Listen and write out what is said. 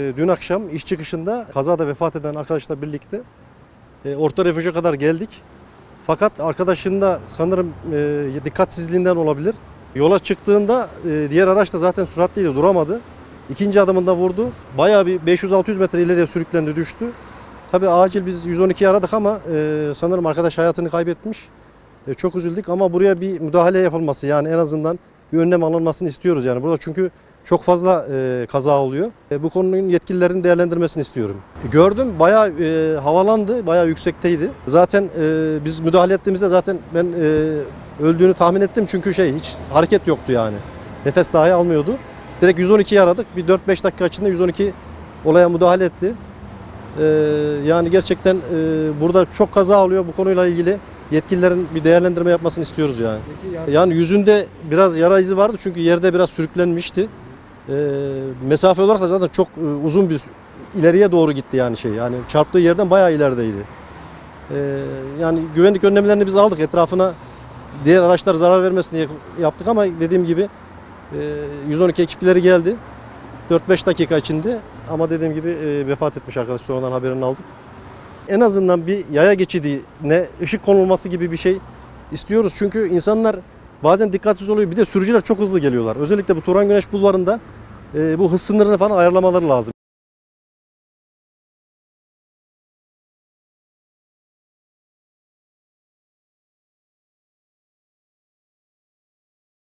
E, Dün akşam iş çıkışında kazada vefat eden arkadaşla birlikte e, orta refüje kadar geldik. Fakat arkadaşın da sanırım e, dikkatsizliğinden olabilir. Yola çıktığında e, diğer araç da zaten süratliydi duramadı. İkinci adımında vurdu. Bayağı bir 500-600 metre ileriye sürüklendi düştü. Tabii acil biz 112'yi aradık ama sanırım arkadaş hayatını kaybetmiş. Çok üzüldük ama buraya bir müdahale yapılması yani en azından bir önlem alınmasını istiyoruz yani. Burada çünkü çok fazla e, kaza oluyor. E, bu konunun yetkililerin değerlendirmesini istiyorum. E, gördüm bayağı e, havalandı, bayağı yüksekteydi. Zaten e, biz müdahale ettiğimizde zaten ben e, öldüğünü tahmin ettim çünkü şey hiç hareket yoktu yani. Nefes dahi almıyordu. Direkt 112'yi aradık. Bir 4-5 dakika içinde 112 olaya müdahale etti. E, yani gerçekten e, burada çok kaza oluyor bu konuyla ilgili. Yetkililerin bir değerlendirme yapmasını istiyoruz yani. Peki yani Yani yüzünde biraz yara izi vardı çünkü yerde biraz sürüklenmişti. Ee, mesafe olarak da zaten çok e, uzun bir ileriye doğru gitti yani şey. Yani çarptığı yerden bayağı ilerideydi. Ee, yani güvenlik önlemlerini biz aldık etrafına diğer araçlar zarar vermesin diye yaptık ama dediğim gibi e, 112 ekipleri geldi. 4-5 dakika içinde ama dediğim gibi e, vefat etmiş arkadaş sonradan haberini aldık. En azından bir yaya geçidine ışık konulması gibi bir şey istiyoruz. Çünkü insanlar bazen dikkatsiz oluyor. Bir de sürücüler çok hızlı geliyorlar. Özellikle bu Turan Güneş bulvarında e, bu hız sınırını falan ayarlamaları lazım.